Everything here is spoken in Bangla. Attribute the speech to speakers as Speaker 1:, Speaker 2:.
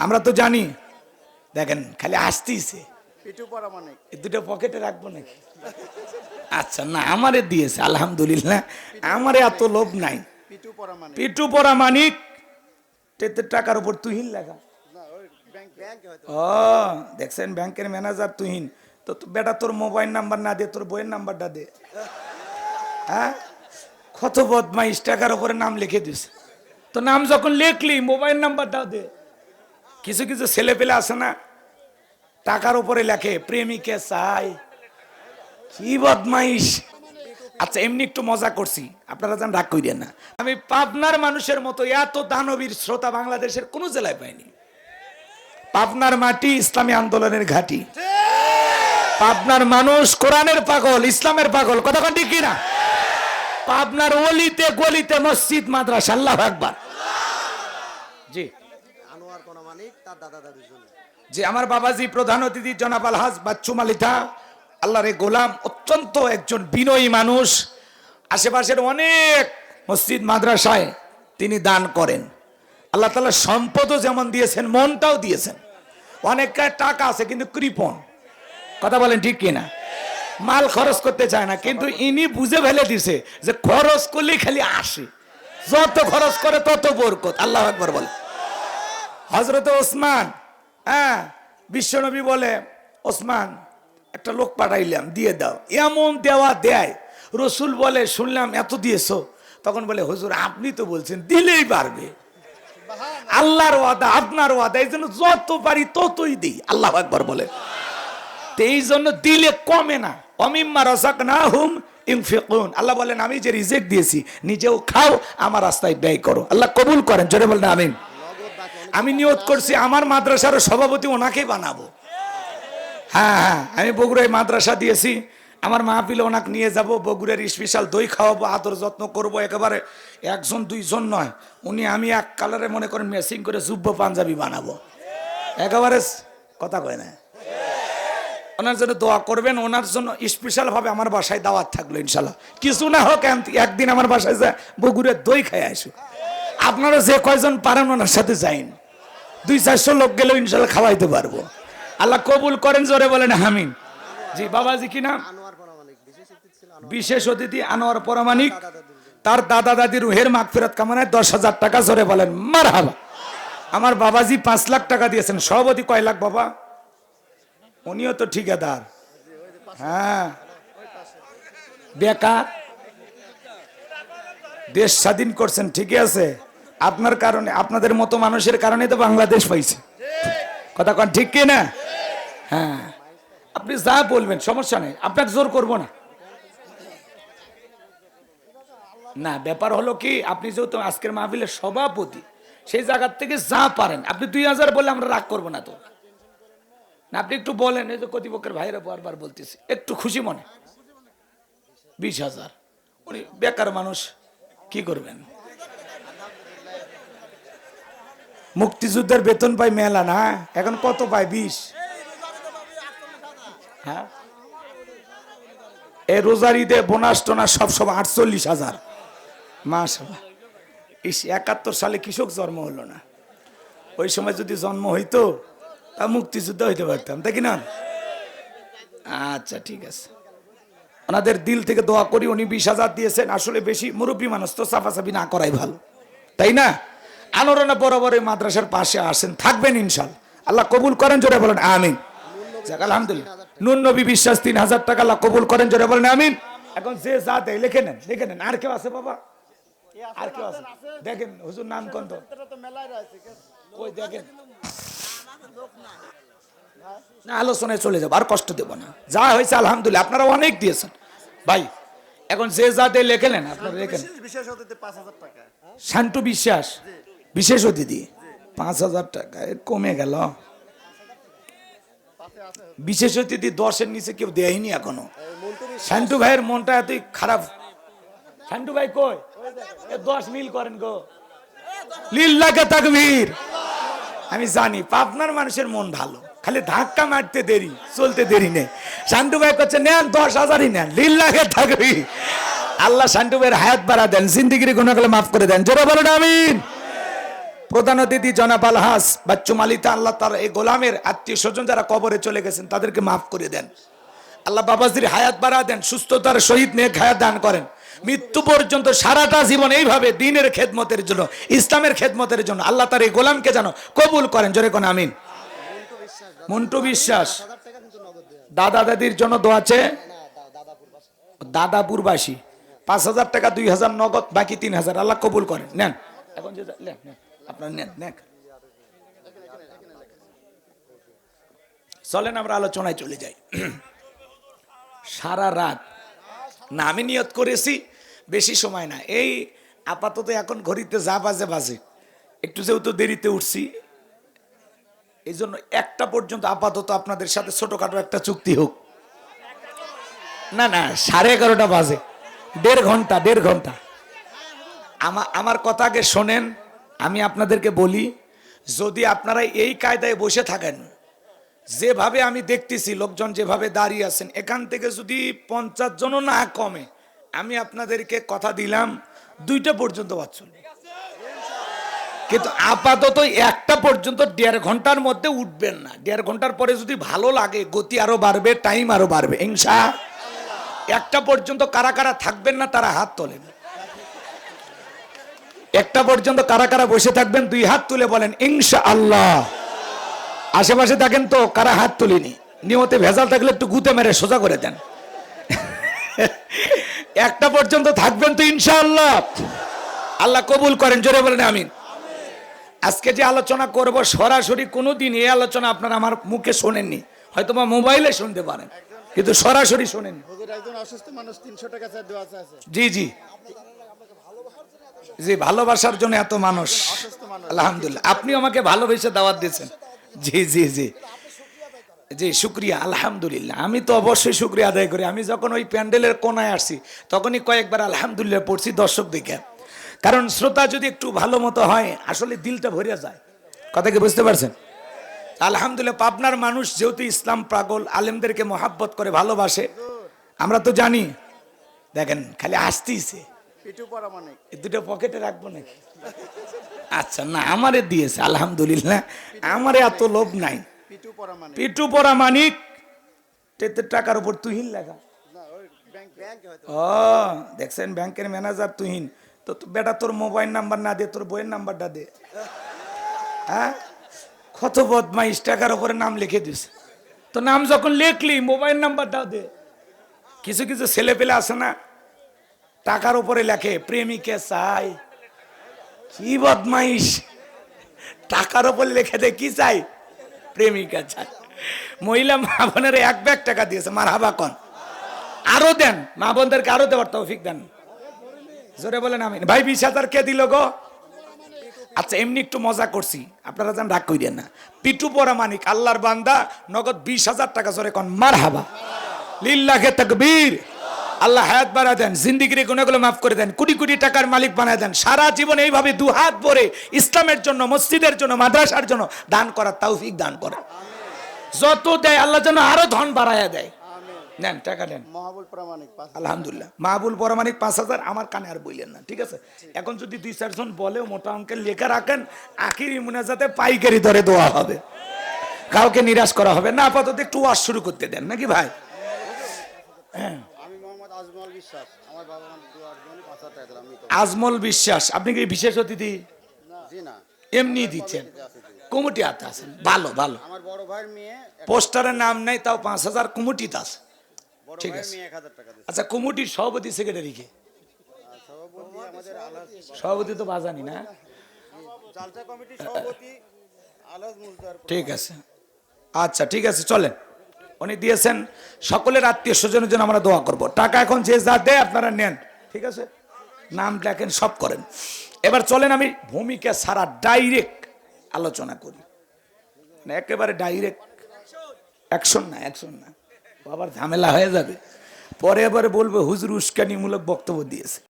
Speaker 1: আমরা তো জানি। দেখেন খালি আসতেইছে।
Speaker 2: মানে
Speaker 1: দুটো পকেটে রাখব নাকি? আচ্ছা না আমারে দিয়েছে আলহামদুলিল্লাহ। আমারে এত লোভ নাই।
Speaker 2: পিটু পরা মানে
Speaker 1: মানিক টাকার উপর তুহিন লেখা ও দেখছেন ব্যাংকের ম্যানেজার তুহিন। তো বেটা তোর মোবাইল নাম্বার না দে তোর বইয়ের নাম্বারটা দে। হ্যাঁ? কত বদমাইশ, টাকার উপরে নাম লিখে দিস তো নাম যখন লিখলি, মোবাইল নাম্বারটাও দে। কিছু কিছু ছেলে পেলে আছে না, টাকার উপরে লেখে, প্রেমিকে চাই। কি বদমাইশ। আচ্ছা এমনি একটু মজা করছি। আপনারা যেন, রাগ করিয়েন না। আমি পাবনার মানুষের মতো এত দানবীর শ্রোতা বাংলাদেশের কোনো জেলায় পাইনি। পাবনার মাটি ইসলামী আন্দোলনের ঘাঁটি। পাবনার মানুষ কোরআনের পাগল, ইসলামের পাগল। কথা ঠিক কিনা? পাবনার অলিতে গলিতে মসজিদ মাদ্রাসা আল্লাহ আকবার। জি।
Speaker 2: আনোয়ার কোনা মানিক তার দাদা দাদির জন্য।
Speaker 1: যে আমার বাবাজি প্রধান অতিথি জনাব আলহাজ বাচ্চু আল্লাহর এই গোলাম অত্যন্ত একজন বিনয়ী মানুষ। আশেপাশের অনেক মসজিদ মাদ্রাসায় তিনি দান করেন। আল্লাহ তালা সম্পদও যেমন দিয়েছেন মনটাও দিয়েছেন। অনেকের টাকা আছে কিন্তু কৃপণ। কথা বলেন ঠিক কিনা? মাল খরচ করতে চায় না, কিন্তু ইনি বুঝে ফেলে দিছে যে খরচ করলেই খালি আসে। যত খরচ করে তত বরকত। আল্লাহ একবার বলে। হজরত ওসমান হ্যাঁ বিশ্বনবী বলে, ওসমান, একটা লোক পাঠাইলাম, দিয়ে দাও। এমন দেওয়া দেয়। রসুল বলে, শুনলাম, এত দিয়েছ। তখন বলে, হুজুর, আপনি তো বলছেন, দিলেই পারবে। আল্লাহর ওয়াদা, আপনার ওয়াদা, এই জন্য যত পারি ততই দিই। আল্লাহ একবার বলে। তো এই জন্য দিলে কমে না। অমিম্মা রসাক না হুম ইনফিকুন। আল্লাহ বলেন, আমি যে রিজেক্ট দিয়েছি, নিজেও খাও, আমার রাস্তায় ব্যয় করো। আল্লাহ কবুল করেন, জোরে বলেন, আমিন। আমি নিয়ত করছি, আমার মাদ্রাসার সভাপতি ওনাকে বানাবো। হ্যাঁ হ্যাঁ আমি বগুড়ায় মাদ্রাসা দিয়েছি। আমার মাহফিলে ওনাকে নিয়ে যাব, বগুড়ার স্পেশাল দই খাওয়াবো, আদর যত্ন করব, একেবারে একজন, দুইজন নয়। উনি আমি এক কালারে মনে করেন মেসিং করে যুব্য পাঞ্জাবি বানাবো। একেবারে কথা কয় না। ওনার জন্য দোয়া করবেন, ওনার জন্য স্পেশাল ভাবে আমার বাসায় দাওয়াত থাকল ইনশাল্লাহ। কিছু না হোক একদিন আমার বাসায় যা, বগুড়ের দই খাই আসুক। আপনারা যে কয়জন পারেন, ওনার সাথে যাইন। দুই, চারশো লোক গেলেও ইনশাল্লাহ খাওয়াইতে পারব। আল্লাহ কবুল করেন, জোরে বলেন হামিন জি, বাবাজি কি নাম?
Speaker 2: বিশেষ অতিথি, আনোয়ার
Speaker 1: পরামানিক তার দাদা দাদি রুহের মাগ ফেরত কামনায় দশ হাজার টাকা, জোরে বলেন মার আমার বাবাজি পাঁচ লাখ টাকা দিয়েছেন। সভাপতি কয় লাখ, বাবা? উনিও তো ঠিকাদার। হ্যাঁ। বেকার। দেশ স্বাধীন করছেন, ঠিকই আছে। আপনার কারণে, আপনাদের মতো মানুষের কারণে তো বাংলাদেশ পাইছে। কথা কন, ঠিক কি না? হ্যাঁ। আপনি যা বলবেন, সমস্যা নেই। আপনাকে জোর করব না। না, ব্যাপার হলো কি, আপনি যেহেতু আজকের মাহফিলের সভাপতি, সেই জায়গার থেকে যা পারেন, আপনি দুই হাজার বলে আমরা রাগ করব না তো। না, আপনি একটু বলেন, এই যে কর্তৃপক্ষের ভাইরা বারবার বলতেছি, একটু খুশি মনে। বিশ হাজার। উনি বেকার মানুষ, কি করবেন? মুক্তিযুদ্ধের বেতন পাই মেলা না? এখন কত পায়? বিশ। হ্যাঁ? এই রোজার ঈদে বোনাস টোনাস সব সব আটচল্লিশ হাজার। মাস ইস, একাত্তর সালে কৃষক জন্ম হলো না। ওই সময় যদি জন্ম হইতো তা মুক্তিযুদ্ধ হইতে পারতাম তাই কি না? আচ্ছা ঠিক আছে। ওনাদের দিল থেকে দোয়া করি উনি বিশ হাজার দিয়েছেন আসলে বেশি মুরব্বী মানুষ তো সাফাসাফি না করাই ভালো। তাই না? আনোরনা বরাবর এই মাদ্রাসার পাশে আসেন থাকবেন ইনশাল। আল্লাহ কবুল করেন জোরে বলেন আমিন। যাক আলহামদুলিল্লাহ। নুন নবী বিশ্বাস তিন হাজার টাকা আল্লাহ কবুল করেন জোরে বলেন আমিন। এখন যে যা দেয় লিখে নেন লিখে নেন। আর কেউ আছে বাবা? আর কেউ আছে? দেখেন হুজুর নাম কোন তো
Speaker 2: এটা তো মেলায় রয়েছে
Speaker 1: কই দেখেন। না আলোচনায় চলে যাব আর কষ্ট দেব না। যা হয়েছে আলহামদুলিল্লাহ আপনারা অনেক দিয়েছেন। ভাই এখন যে যা দেয় লেখে নেন আপনারা লেখেন। শান্তু বিশ্বাস বিশেষ অতিথি পাঁচ হাজার টাকা কমে গেল। বিশেষ অতিথি দশের নিচে কেউ দেয়নি এখনও। শান্তু ভাইয়ের মনটা এতই খারাপ। শান্তু ভাই কই? দশ মিল করেন গো। লিল্লাকে তাকবীর। আমি জানি, পাবনার মানুষের মন ভালো। খালি ধাক্কা মারতে দেরি, চলতে দেরি নেই। শান্তু ভাই করছে নেন, দশ হাজারই নেন লিল্লাকে থাকবি। আল্লাহ সান্টুবের হায়াত বাড়া দেন, জিন্দিগির গুণাগুলো মাফ করে দেন। জোরে বলেন, আমিন। প্রধান অতিথি জনাব আলহাস বাচ্চু মালিতা, আল্লাহ তার এই গোলামের আত্মীয় স্বজন যারা কবরে চলে গেছেন, তাদেরকে মাফ করে দেন। আল্লাহ বাবাজির হায়াত বাড়া দেন, সুস্থতার সহিত নিয়ে হায়াত দান করেন। মৃত্যু পর্যন্ত সারাটা জীবন এইভাবে দিনের খেদমতের জন্য ইসলামের খেদমতের জন্য আল্লাহ তার এই গোলামকে যেন কবুল করেন। জোরে কোন আমিন। মন্টু বিশ্বাস দাদা দাদির জন্য দোয়া আছে?
Speaker 2: দাদাপুর বাসা
Speaker 1: দাদাপুরবাসী পাঁচ হাজার টাকা দুই হাজার নগদ বাকি তিন হাজার। আল্লাহ কবুল করেন। নেন, আপনার নেন নেন। চলেন আমরা আলোচনায় চলে যাই। সারা রাত না আমি নিয়ত করেছি বেশি সময় না এই আপাতত এখন ঘড়িতে যা বাজে বাজে। একটু যেহেতু দেরিতে উঠছি এই জন্য একটা পর্যন্ত আপাতত আপনাদের সাথে ছোটখাটো একটা চুক্তি হোক। না না, সাড়ে এগারোটা বাজে। দেড় ঘণ্টা দেড় ঘণ্টা। আমার আমার কথা আগে শোনেন, আমি আপনাদেরকে বলি, যদি আপনারা এই কায়দায় বসে থাকেন, যেভাবে আমি দেখতেছি, লোকজন যেভাবে দাঁড়িয়ে আছেন, এখান থেকে যদি পঞ্চাশ জনও না কমে আমি আপনাদেরকে কথা দিলাম, দুইটা পর্যন্ত বাদ চলবে কিন্তু আপাতত একটা পর্যন্ত দেড় ঘণ্টার মধ্যে উঠবেন না। দেড় ঘণ্টার পরে যদি ভালো লাগে, গতি আরও বাড়বে টাইম আরও বাড়বে হিংসা একটা পর্যন্ত কারা কারা থাকবেন না, তারা হাত তোলেন। একটা পর্যন্ত কারা কারা বসে থাকবেন, দুই হাত তুলে বলেন, ইনশা আল্লাহ। আশেপাশে থাকেন তো, কারা হাত তুলিনি? নিয়মতে ভেজাল থাকলে একটু গুতে মেরে সোজা করে দেন। একটা পর্যন্ত থাকবেন তো ইনশাআল্লাহ। আল্লাহ কবুল করেন জোরে বলেন আমিন। আজকে যে আলোচনা করব সরাসরি কোনোদিন এই আলোচনা আপনারা আমার মুখে শোনেননি হয়তো বা মোবাইলে শুনতে পারেন কিন্তু সরাসরি
Speaker 2: আছে
Speaker 1: জি জি। জি ভালোবাসার জন্য এত মানুষ। আলহামদুলিল্লাহ। আপনি আমাকে ভালোবেসে দাওয়াত দিয়েছেন। জি জি জি। জি শুক্রিয়া আলহামদুলিল্লাহ। আমি তো অবশ্যই শুক্রিয়া আদায় করি। আমি যখন ওই প্যান্ডেলের কোনায় আসছি তখনই কয়েকবার আলহামদুলিল্লাহ পড়ছি দর্শক দিকে কারণ শ্রোতা যদি একটু ভালো মতো হয় আসলে দিলটা ভরে যায়। কথা কি বুঝতে পারছেন? আলহামদুলিল্লাহ পাবনার মানুষ যেহেতু ইসলাম পাগল আলেমদেরকে মহাব্বত করে ভালোবাসে আমরা তো জানি দেখেন খালি আসতেইছে
Speaker 2: মানে
Speaker 1: এই দুটো পকেটে রাখব নাকি? আচ্ছা না আমারে দিয়েছে আলহামদুলিল্লাহ। আমারে এত লোভ নাই।
Speaker 2: পিটু পরা মানে
Speaker 1: মানিক টাকার উপর তুহিন লেখা। ও দেখছেন ব্যাংকের ম্যানেজার তুহিন। তো বেটা তোর মোবাইল নাম্বার না দে তোর বইয়ের নাম্বারটা দে। হ্যাঁ? কত বদমাইশ টাকার উপরে নাম লিখে দিস তো নাম যখন লিখলি মোবাইল নাম্বারটাও দে। কিছু কিছু ছেলে পেলে আছে না টাকার উপরে লেখে প্রেমিকে চাই। কি বদমাইশ। টাকার উপরে লিখে দে কি চাই? প্রেমিকা চাই। মহিলা মা বোনের এক ব্যাগ টাকা দিয়েছে। মার হাবা কন। আরও দেন। মা বোনদেরকে আরও দেওয়ার তৌফিক দেন। জোরে বলেন আমি ভাই, বিশ হাজার কে দিল গো? আচ্ছা এমনি একটু মজা করছি। আপনারা যেন রাগ করিয়েন না। পিটু পরা মানিক, আল্লাহর বান্দা, নগদ বিশ হাজার টাকা জোরে কন। মার হাবা। লিল্লাহে তকবীর। আল্লাহ হায়াত বাড়া দেন জিন্দিগির গুণাগুলো মাফ করে দেন কোটি কোটি টাকার মালিক বানায় দেন সারা জীবন এইভাবে দু হাত ভরে ইসলামের জন্য মসজিদের জন্য মাদ্রাসার জন্য দান করার তৌফিক দান করে। যত দেয় আল্লাহ যেন আরও ধন বাড়ায়া দেয়। নেন টাকা নেন।
Speaker 2: মহাবুল প্রামাণিক
Speaker 1: আলহামদুলিল্লাহ। মাহবুল পরমাণিক পাঁচ হাজার আমার কানে আর বললেন না ঠিক আছে? এখন যদি দুই চারজন বলেও মোটা অঙ্কের লেখা রাখেন আখিরি মুনাজাতে পাইকারি দরে দেওয়া হবে। কাউকে নিরাশ করা হবে না আপাতত একটু ওয়াজ শুরু করতে দেন নাকি ভাই?
Speaker 2: মোহাম্মদ আজমল বিশ্বাস। আমার বাবা আমার দুয়ার জন্য পাঁচ হাজার টাকা দিলাম
Speaker 1: আজমল বিশ্বাস। আপনি কি বিশেষ অতিথি?
Speaker 2: জি না।
Speaker 1: এমনি দিচ্ছেন। কমিটি হাতে আছেন। ভালো ভালো।
Speaker 2: আমার বড় ভাইয়ের মেয়ে
Speaker 1: পোস্টারের নাম নেই তাও পাঁচ হাজার কমিটিতে আছে। ঠিক আছে। আচ্ছা কমিটির সভাপতি সেক্রেটারিকে
Speaker 2: আর সভাপতি আমাদের আলহাজ
Speaker 1: সভাপতি তো বাজানি না? ঠিক আছে। আচ্ছা ঠিক আছে চলেন। উনি দিয়েছেন, সকলের আত্মীয় স্বজনের জন্য আমরা দোয়া করব। টাকা এখন যে যা দেয় আপনারা নেন, ঠিক আছে? নাম লেখেন সব করেন। এবার চলেন আমি ভূমিকা সারা ডাইরেক্ট আলোচনা করি। মানে একেবারে ডাইরেক্ট অ্যাকশন না অ্যাকশন না। বাবার ঝামেলা হয়ে যাবে। পরে এবারে বলবে, হুজুর উস্কানিমূলক বক্তব্য দিয়েছে।